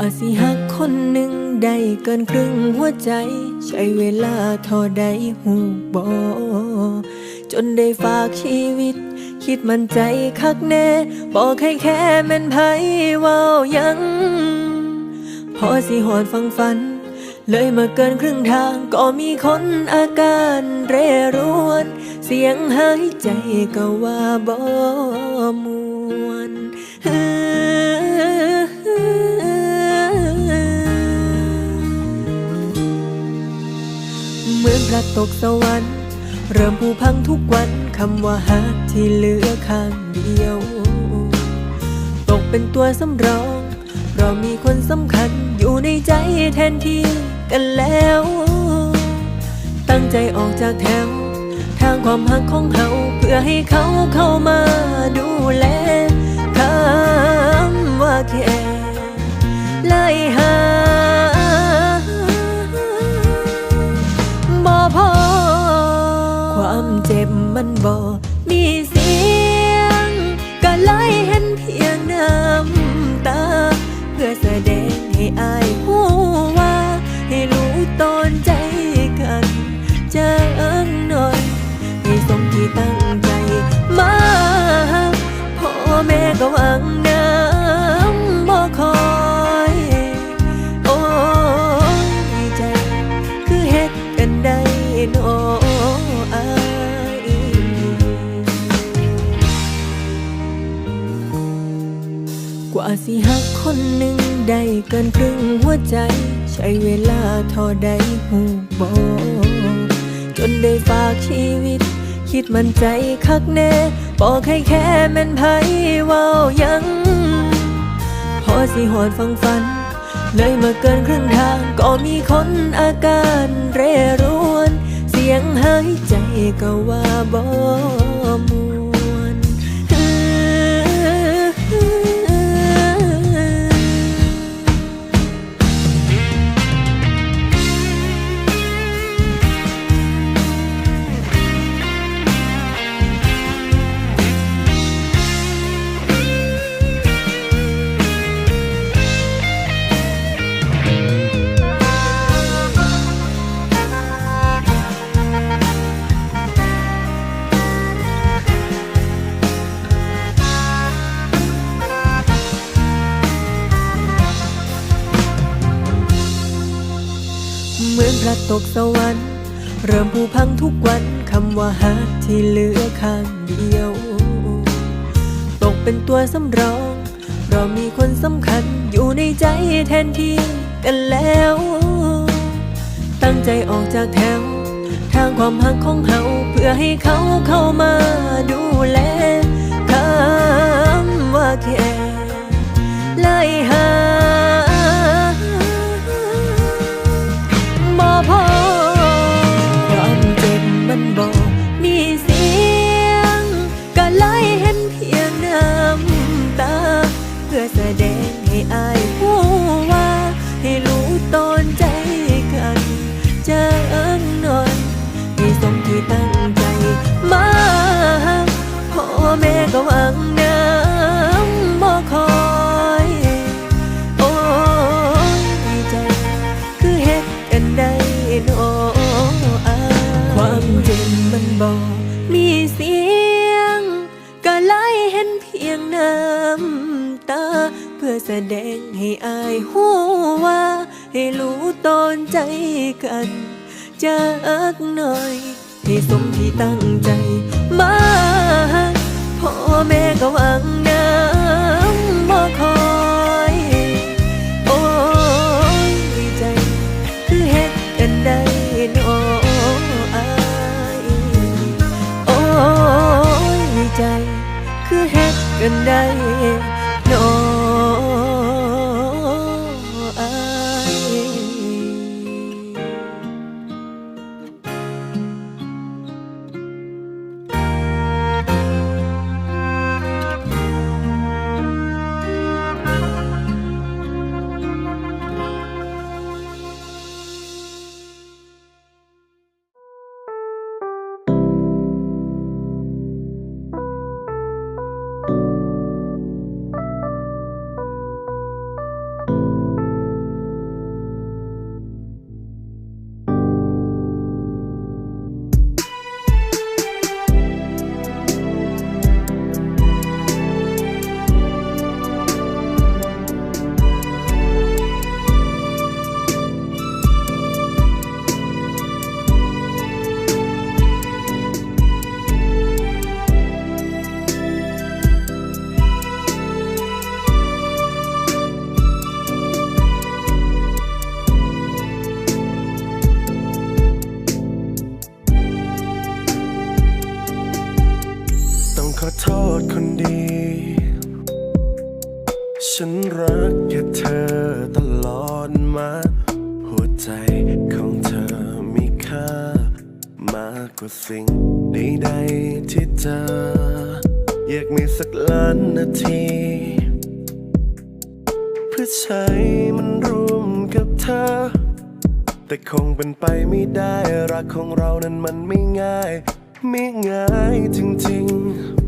ว่าสิหักคนหนึ่งได้เกินครึ่งหัวใจ ใช้เวลาเท่าใดหูบอจนได้ฝากชีวิต คิดมันใจคักแน่บอกให้แค่แม่นไผว้ายัง พอสิหอดฟังฝัน เลยมาเกินครึ่งทางก็มีคนอาการเร่ร่วน เสียงหายใจก็ว่าบ่มวน พระตกสวรรค์ เริ่มผูพังทุกวันคำว่าฮักที่เหลือข้างเดียว ตกเป็นตัวสำรองเรามีคนสำคัญอยู่ในใจแทนที่กันแล้ว ตั้งใจออกจากแถว ทางความหักของเฮาเพื่อให้เขาเข้ามาดูแลคำว่าแค่ไล่หา อาย เกินครึ่งหัวใจ ใช้เวลาเท่าใดหูบอจนได้ฝากชีวิต คิดมันใจคักแน่บอกให้แค่แม่นไผว้ายัง พอสิหอดฟังฝัน เลยมาเกินครึ่งทาง ก็มีคนอาการเร่ร่วน เสียงหายใจก็ว่าบ่ม ตกสวรรค์ เริ่มผูพังทุกวันคำว่าฮักที่เหลือข้างเดียว ตกเป็นตัวสำรอง เรามีคนสำคัญอยู่ในใจแทนที่กันแล้ว ตั้งใจออกจากแถว ทางความหักของเฮาเพื่อให้เขาเข้ามาดูแลคำว่าแค่ไล่หาบ่พอ กันจากหน่อย ให้สมที่ตั้งใจมา ว่าสิ่งใดๆที่เจออยากมีสักล้านนาที เพื่อใช้มันร่วมกับเธอ แต่คงเป็นไปไม่ได้รักของเรานั้นมันไม่ง่าย ไม่ง่ายจริงๆ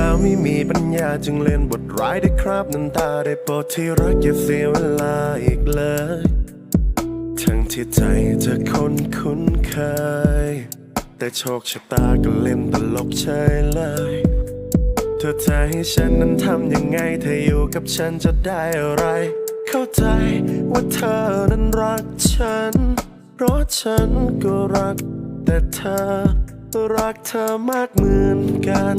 แล้วไม่มีปัญญาจึงเล่นบทร้ายได้ครับน้ำตาได้โปรดที่รักอย่าเสียเวลาอีกเลย ทั้งที่ใจเธอคนคุ้นเคย แต่โชคชะตาก็เล่นตลกเฉยเลยเธอจะให้ฉันนั้นทำยังไงเธออยู่กับฉันจะได้อะไร เข้าใจว่าเธอนั้นรักฉัน เพราะฉันก็รัก แต่เธอรักเธอมากเหมือนกัน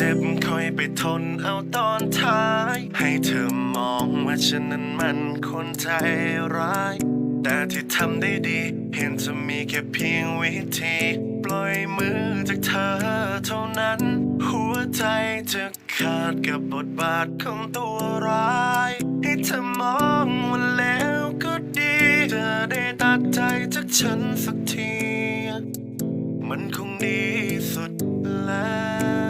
จะเจ็บคอยไปทนเอาตอนท้าย ให้เธอมองว่าฉันนั้นมันคนใจร้าย แต่ที่ทำได้ดี เห็นจะมีแค่เพียงวิธี ปล่อยมือจากเธอเท่านั้น หัวใจจะขาดกับบทบาทของตัวร้าย ให้เธอมองว่าแล้วก็ดีจะได้ตัดใจจากฉันสักที มันคงดีสุดแล้ว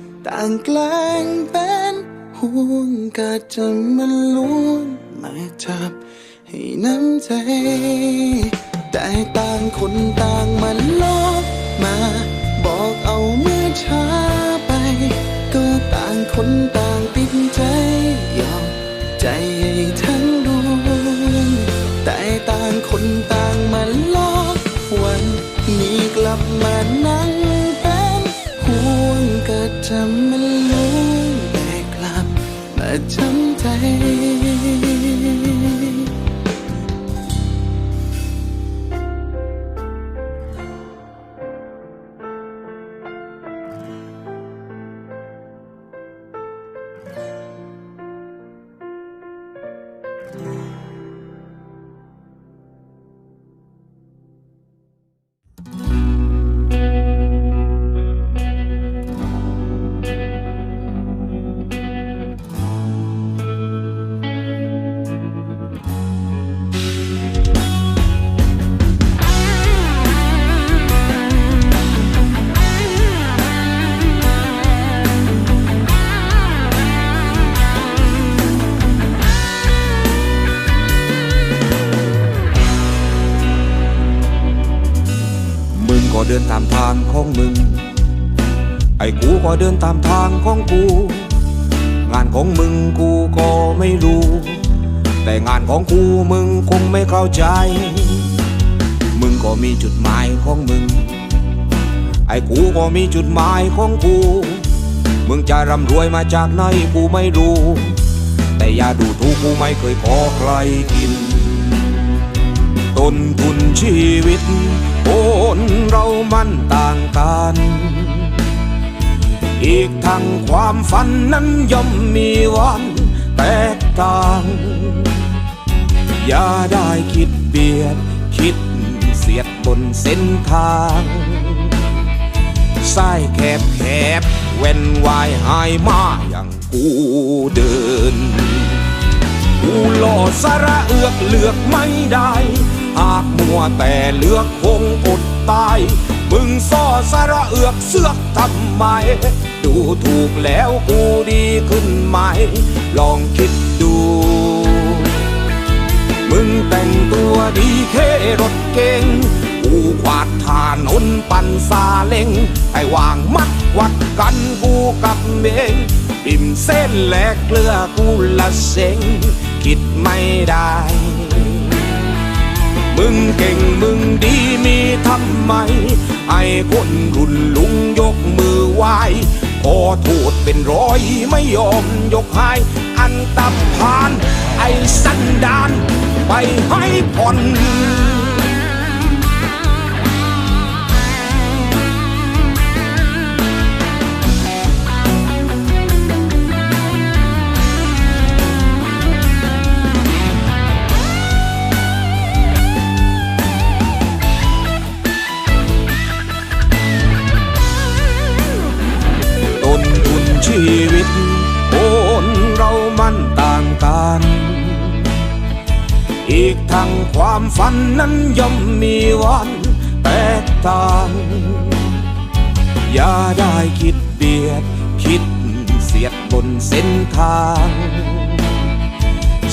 ต่างแกล้งเป็นห่วงก็จะมันลวงมาจับให้น้ำใจ แต่ต่างคนต่างมันลอกมา บอกเอาเมื่อช้าไป ก็ต่างคนต่างติดใจยอมใจให้ทั้งดวงแต่ต่างคนต่างมันลอ จะมันรู้แต่กลับมาจำใจ เดินตามทางของมึง ไอ้กูก็เดินตามทางของกู งานของมึงกูก็ไม่รู้ แต่งานของกูมึงคงไม่เข้าใจ มึงก็มีจุดหมายของมึง ไอ้กูก็มีจุดหมายของกู มึงจะร่ำรวยมาจากไหนกูไม่รู้ แต่อย่าดูถูกกูไม่เคยขอใครกิน ต้นทุนชีวิตคนเรามันต่างกัน อีกทั้งความฝันนั้นย่อมมีวันแตกต่าง อย่าได้คิดเบียด คิดเสียดบนเส้นทางสายแคบแคบเว้นวายหายมาอย่างกูเดิน กูหล่อสาระเอือกเลือกไม่ได้ หากมัวแต่เลือกคงอดตาย มึงซ่อสาระเอือกเสือกทำไม ดูถูกแล้วกูดีขึ้นไหม ลองคิดดู มึงแต่งตัวดีแค่รถเก่งกูขวาดทานนปั่นซาเล็งให้วางมัดวัดกันกูกับเมงปิ่มเส้นแหลกเกลือกูละเซ็งคิดไม่ได้ เก่งมึงดีมีทำไม ไอ้คนรุ่นลุงยกมือไหว้ขอโทษเป็นร้อยไม่ยอมยกให้อันตับพาน ไอ้สันดาน ไปให้ผ่อน อีกทั้งความฝันนั้นย่อมมีวันแตกต่าง อย่าได้คิดเบียด คิดเสียดบนเส้นทาง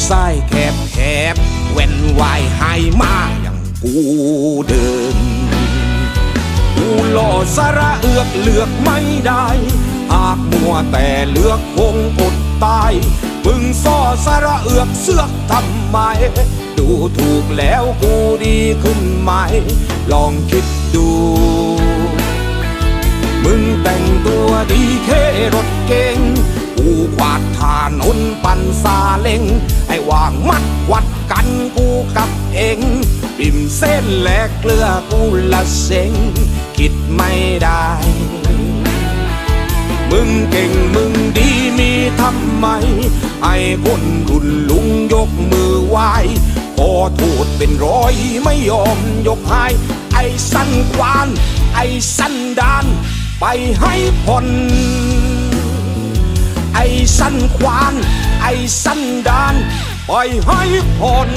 สายแคบแคบเว้นวายให้มาอย่างกูเดินกูหล่อสาระเอือกเลือกไม่ได้หากมัวแต่เลือกคงอดตายมึงซ่อสาระเอือกเสือกทำไม ดูถูกแล้วกูดีขึ้นไหม ลองคิดดู มึงแต่งตัวดีแค่รถเก๋งกูกวาดถานนปันซาเล็งไอ้ว่างมัดวัดกันกูกับเองปิ่มเส้นแลกเกลือกูละเซ็งคิดไม่ได้ มึงเก่งมึงดีมีทำไม ไอ้คนรุ่นลุงยกมือไหว้ ขอโทษเป็นร้อยไม่ยอมยกให้ไอ้สั้นควาน ไอ้สั้นดาน ไปให้พ้นไอ้สั้นควาน ไอ้สั้นดาน ไปให้พ้น